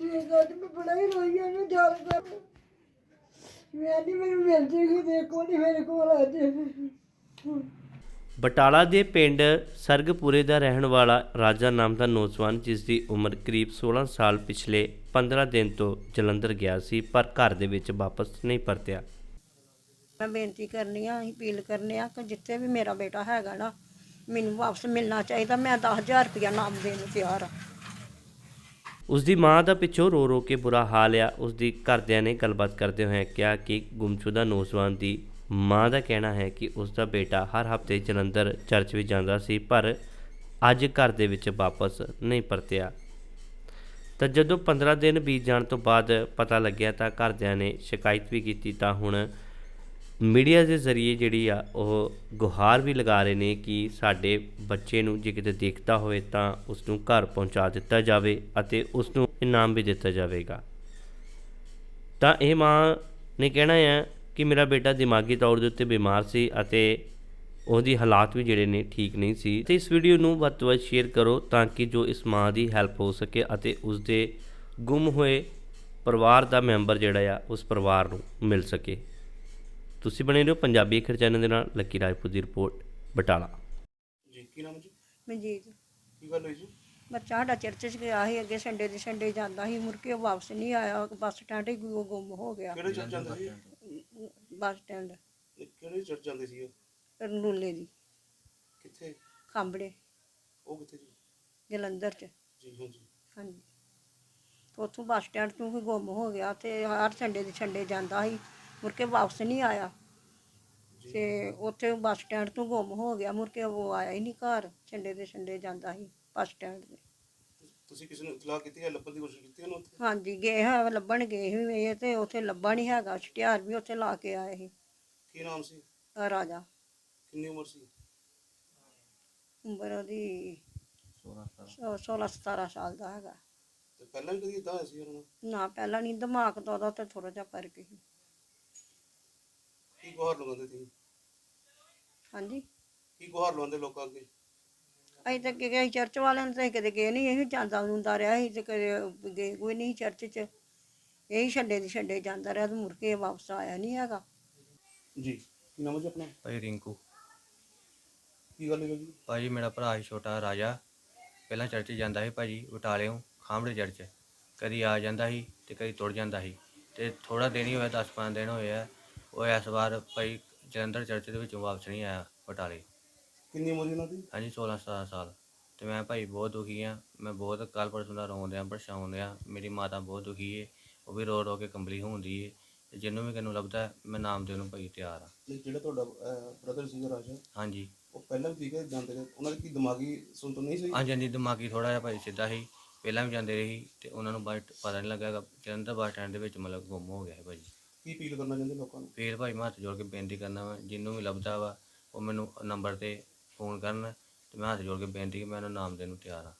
ਇਹ ਗੱਲ ਮੈਂ ਬੜਾ ਹੀ ਰੋਈ ਆ ਮੈਂ ਜਾਲ ਕਰ ਮੈਂ ਨਹੀਂ ਮੈਨੂੰ ਮਿਲ ਜੇਗੀ ਦੇਖੋ ਨਹੀਂ ਮੇਰੇ ਕੋਲ ਆ ਜੇ। ਬਟਾਲਾ ਦੇ ਪਿੰਡ ਸਰਗਪੁਰੇ ਦਾ ਰਹਿਣ ਵਾਲਾ ਰਾਜਾ ਨਾਮ ਦਾ ਨੌਜਵਾਨ ਜਿਸ ਦੀ ਉਮਰ ਕਰੀਬ 16 ਸਾਲ ਪਿਛਲੇ 15 ਦਿਨ ਤੋਂ ਜਲੰਧਰ ਗਿਆ ਸੀ ਪਰ ਘਰ ਦੇ ਵਿੱਚ ਵਾਪਸ ਨਹੀਂ ਪਰਤਿਆ। ਮੈਂ ਬੇਨਤੀ ਕਰਨੀ ਆ ਅਪੀਲ ਕਰਨੇ ਆ ਕਿ ਜਿੱਥੇ ਵੀ ਮੇਰਾ ਬੇਟਾ ਹੈਗਾ ਨਾ ਮੈਨੂੰ ਵਾਪਸ ਮਿਲਣਾ ਚਾਹੀਦਾ। ਮੈਂ 10000 ਰੁਪਇਆ ਨਾਮ ਦੇਣ ਨੂੰ ਤਿਆਰ ਆ। ਉਸ ਦੀ ਮਾਂ ਦਾ ਪਿੱਛੋਂ ਰੋ ਰੋ ਕੇ ਬੁਰਾ ਹਾਲ ਆ। ਉਸ ਦੀ ਘਰਦਿਆਂ ਨੇ ਗੱਲਬਾਤ ਕਰਦੇ ਹੋਏ ਕਿਹਾ ਕਿ ਗੁੰਮਸ਼ੁਦਾ ਨੌਜਵਾਨ ਦੀ ਮਾਂ ਦਾ ਕਹਿਣਾ ਹੈ ਕਿ ਉਸ ਦਾ ਬੇਟਾ ਹਰ ਹਫ਼ਤੇ ਜਲੰਧਰ ਚਰਚ ਵਿੱਚ ਜਾਂਦਾ ਸੀ, ਪਰ ਅੱਜ ਘਰ ਦੇ ਵਿੱਚ ਵਾਪਸ ਨਹੀਂ ਪਰਤਿਆ। ਤਾਂ ਜਦੋਂ 15 ਦਿਨ ਬੀਤ ਜਾਣ ਤੋਂ ਬਾਅਦ ਪਤਾ ਲੱਗਿਆ ਤਾਂ ਘਰਦਿਆਂ ਨੇ ਸ਼ਿਕਾਇਤ ਵੀ ਕੀਤੀ ਤਾਂ ਹੁਣ ਮੀਡੀਆ ਦੇ ਜ਼ਰੀਏ ਜਿਹੜੀ ਆ, ਉਹ ਗੁਹਾਰ ਵੀ ਲਗਾ ਰਹੇ ਨੇ ਕਿ ਸਾਡੇ ਬੱਚੇ ਨੂੰ ਜੇ ਕਿਤੇ ਦੇਖਦਾ ਹੋਵੇ ਤਾਂ ਉਸ ਨੂੰ ਘਰ ਪਹੁੰਚਾ ਦਿੱਤਾ ਜਾਵੇ ਅਤੇ ਉਸ ਨੂੰ ਇਨਾਮ ਵੀ ਦਿੱਤਾ ਜਾਵੇਗਾ। ਤਾਂ ਇਹ ਮਾਂ ਨੇ ਕਹਿਣਾ ਹੈ ਕਿ ਮੇਰਾ ਬੇਟਾ ਦਿਮਾਗੀ ਤੌਰ ਦੇ ਉੱਤੇ ਬਿਮਾਰ ਸੀ ਅਤੇ ਉਹਦੀ ਹਾਲਾਤ ਵੀ ਜਿਹੜੇ ਨੇ ਠੀਕ ਨਹੀਂ ਸੀ। ਤੇ ਇਸ ਵੀਡੀਓ ਨੂੰ ਵੱਧ ਤੋਂ ਵੱਧ ਸ਼ੇਅਰ ਕਰੋ ਤਾਂ ਕਿ ਜੋ ਇਸ ਮਾਂ ਦੀ ਹੈਲਪ ਹੋ ਸਕੇ ਅਤੇ ਉਸ ਦੇ ਗੁੰਮ ਹੋਏ ਪਰਿਵਾਰ ਦਾ ਮੈਂਬਰ ਜਿਹੜਾ ਆ, ਉਸ ਪਰਿਵਾਰ ਨੂੰ ਮਿਲ ਸਕੇ। ਤੁਸੀਂ ਬਣੇ ਰਹੋ ਪੰਜਾਬੀ ਅਖਰ ਚੈਨਲ ਦੇ ਨਾਲ ਲੱਕੀ ਰਾਜਪੂਤ ਦੀ ਰਿਪੋਰਟ ਬਟਾਲਾ। ਜੀ ਕੀ ਨਾਮ ਹੈ ਜੀ? ਮਨਜੀਤ। ਕੀ ਗੱਲ ਹੋਈ ਜੀ? ਬੱਚਾ ਸਾਡਾ ਚਰਚ 'ਚ ਗਿਆ ਸੀ ਅੱਗੇ ਸੰਡੇ ਦੇ ਸੰਡੇ ਜਾਂਦਾ ਸੀ ਮੁੜ ਕੇ ਉਹ ਵਾਪਸ ਨਹੀਂ ਆਇਆ ਬੱਸ ਸਟੈਂਡ ਹੀ ਉਹ ਗੁੰਮ ਹੋ ਗਿਆ। ਕਿਹੜੇ ਚਰਚ ਜਾਂਦੇ ਸੀ? Bus stand. ਇਹ ਕਿਹੜੇ ਚਰਚ ਜਾਂਦੇ ਸੀ ਉਹ? ਰਨੂਲੇ ਦੀ। ਕਿੱਥੇ? ਖਾਂਬੜੇ। ਉਹ ਕਿੱਥੇ ਜੀ? ਜਲੰਧਰ 'ਚ। ਜੀ ਹਾਂ ਜੀ। ਹਾਂਜੀ। ਤੇ ਉੱਥੋਂ ਬੱਸ ਸਟੈਂਡ ਤੋਂ ਹੀ ਗੁੰਮ ਹੋ ਗਿਆ ਤੇ ਹਰ ਸੰਡੇ ਦੇ ਸੰਡੇ ਜਾਂਦਾ ਸੀ। ਮੁੜ ਕੇ ਵਾਪਸ ਨਹੀਂ ਆਇਆ। ਤੇ ਉੱਥੇ ਬੱਸ ਸਟੈਂਡ ਤੋਂ ਗੁੰਮ ਹੋ ਗਿਆ। ਮੁੜ ਕੇ ਉਹ ਆਇਆ ਹੀ ਨਹੀਂ ਘਰ। ਸੰਡੇ ਦੇ ਸੰਡੇ ਜਾਂਦਾ ਸੀ ਬੱਸ ਸਟੈਂਡ ਤੇ। ਤੁਸੀਂ ਕਿਸੇ ਨੂੰ ਇਤਲਾਹ ਕੀਤੀ ਹੈ ਲੱਭਣ ਦੀ ਕੋਸ਼ਿਸ਼ ਕੀਤੀ ਉਹਨੂੰ ਉੱਥੇ? ਹਾਂਜੀ ਗਏ ਹੈ ਲੱਭਣ ਗਏ ਸੀ। ਇਹ ਤੇ ਉੱਥੇ ਲੱਭਾ ਨਹੀਂ ਹੈਗਾ। ਛਟਿਆਰ ਵੀ ਉੱਥੇ ਲਾ ਕੇ ਆਏ ਸੀ। ਕੀ ਨਾਮ ਸੀ? ਅਹ ਰਾਜਾ। ਕਿੰਨੀ ਉਮਰ ਸੀ? ਉਮਰ ਉਹਦੀ 16 17 ਸਾਲ ਦਾ ਹੈਗਾ। ਤੇ ਪਹਿਲਾਂ ਵੀ ਕਦੀ ਇਦਾਂ ਹੋਇਆ ਸੀ ਉਹਨਾਂ ਨਾਲ? ਨਾ ਪਹਿਲਾਂ ਨਹੀਂ। ਦਿਮਾਗ ਤੋਂ ਉਹਦਾ ਤੇ ਥੋੜਾ ਜਿਹਾ ਫ਼ਰਕ ਸੀ। ਕੀ ਗੁਹਾਰ ਲਗਾਉਂਦੇ ਸੀ ਹਾਂਜੀ। ਕੀ ਗੁਹਾਰ ਲਗਾਉਂਦੇ ਲੋਕਾਂ ਅੱਗੇ? ਅਸੀਂ ਤਾਂ ਕਿ ਗਏ ਚਰਚ ਵਾਲਿਆਂ ਨੂੰ ਤਾਂ ਅਸੀਂ ਕਦੇ ਗਏ ਨਹੀਂ ਇਹ ਜਾਂਦਾ ਹੁੰਦਾ ਰਿਹਾ ਸੀ ਤੇ ਕਦੇ ਗਏ ਕੋਈ ਨਹੀਂ ਚਰਚ 'ਚ। ਇਹੀ ਛੱਡੇ ਦੀ ਛੱਡੇ ਜਾਂਦਾ ਰਿਹਾ ਤੇ ਮੁੜ ਕੇ ਵਾਪਸ ਆਇਆ ਨਹੀਂ ਹੈਗਾ। ਜੀ ਕੀ ਨਾਮ ਹੈ ਜੀ ਆਪਣਾ? ਭਾਈ ਰਿੰਕੂ। ਕੀ ਗੱਲ ਹੋਈ ਜੀ? ਭਾਜੀ ਮੇਰਾ ਭਰਾ ਸੀ ਛੋਟਾ ਰਾਜਾ। ਪਹਿਲਾਂ ਚਰਚ ਜਾਂਦਾ ਸੀ ਭਾਜੀ ਉਟਾਲਿਓਂ ਖਾਂਬੜੇ ਚਰਚ ਕਦੀ ਆ ਜਾਂਦਾ ਸੀ ਤੇ ਕਦੀ ਤੁਰ ਜਾਂਦਾ ਸੀ। ਤੇ ਥੋੜਾ ਦਿਨ ਹੀ ਹੋਇਆ 10-15 ਦਿਨ ਹੋਏ ਆ। ਉਹ ਇਸ ਵਾਰ ਭਾਈ ਜਲੰਧਰ ਚਰਚ ਦੇ ਵਿੱਚੋਂ ਵਾਪਸ ਨਹੀਂ ਆਇਆ ਬਟਾਲੇ। ਕਿੰਨੀ ਉਮਰ ਸੀ ਉਹਨਾਂ ਦੀ? ਹਾਂਜੀ 16-17 ਸਾਲ। ਤੇ ਮੈਂ ਭਾਈ ਬਹੁਤ ਦੁਖੀ ਆ ਮੈਂ ਬਹੁਤ ਕੱਲ ਪਰਸੋਂ ਦਾ ਰੋਣ ਡਿਆ ਪਰੇਸ਼ਾਨ ਡਿਆ ਮੇਰੀ ਮਾਤਾ ਬਹੁਤ ਦੁਖੀ ਏ। ਉਹ ਵੀ ਰੋ ਰੋ ਕੇ ਕੰਬਲੀ ਹੁੰਦੀ ਏ। ਤੇ ਜਿਹਨੂੰ ਵੀ ਕਿਨੂੰ ਲੱਭਦਾ ਮੈਂ ਨਾਮ ਦੇਣ ਨੂੰ ਭਾਈ ਤਿਆਰ ਆ ਤੇ ਜਿਹੜਾ ਤੁਹਾਡਾ ਬ੍ਰਦਰ ਸੀਗਾ ਰਾਜਾ ਹਾਂਜੀ। ਉਹ ਪਹਿਲਾਂ ਵੀ ਹੈ ਜਾਂਦੇ ਰਹੇ? ਉਹਨਾਂ ਦੀ ਕੀ ਦਿਮਾਗੀ ਸੁਣਤ ਨਹੀਂ ਸੀ? ਹਾਂਜੀ ਹਾਂਜੀ ਦਿਮਾਗੀ ਥੋੜਾ ਜਿਹਾ ਭਾਈ ਸਿੱਧਾ ਸੀ। ਪਹਿਲਾਂ ਵੀ ਜਾਂਦੇ ਰਹੀ ਤੇ ਉਹਨਾਂ ਨੂੰ ਬਾਅਦ ਪਤਾ ਨਹੀਂ ਲੱਗਾ ਕਿ ਜਲੰਧਰ ਬੱਸ ਸਟੈਂਡ ਦੇ ਵਿੱਚ ਮਤਲਬ ਗੁੰਮ ਹੋ ਗਿਆ ਹੈ ਭਾਜੀ ਕੀ ਅਪੀਲ ਕਰਨਾ ਚਾਹੁੰਦੇ ਲੋਕਾਂ ਨੂੰ? ਫੇਰ ਭਾਈ ਮੈਂ ਹੱਥ ਜੋੜ ਕੇ ਬੇਨਤੀ ਕਰਨਾ ਵਾ, ਜਿਹਨੂੰ ਵੀ ਲੱਭਦਾ ਵਾ, ਉਹ ਮੈਨੂੰ ਨੰਬਰ ਤੇ ਫੋਨ ਕਰਨ ਤੇ ਮੈਂ ਹੱਥ ਜੋੜ ਕੇ ਬੇਨਤੀ ਕਿ ਮੈਂ ਉਹਨੂੰ ਨਾਮ ਦੇਣ ਨੂੰ ਤਿਆਰ ਹਾਂ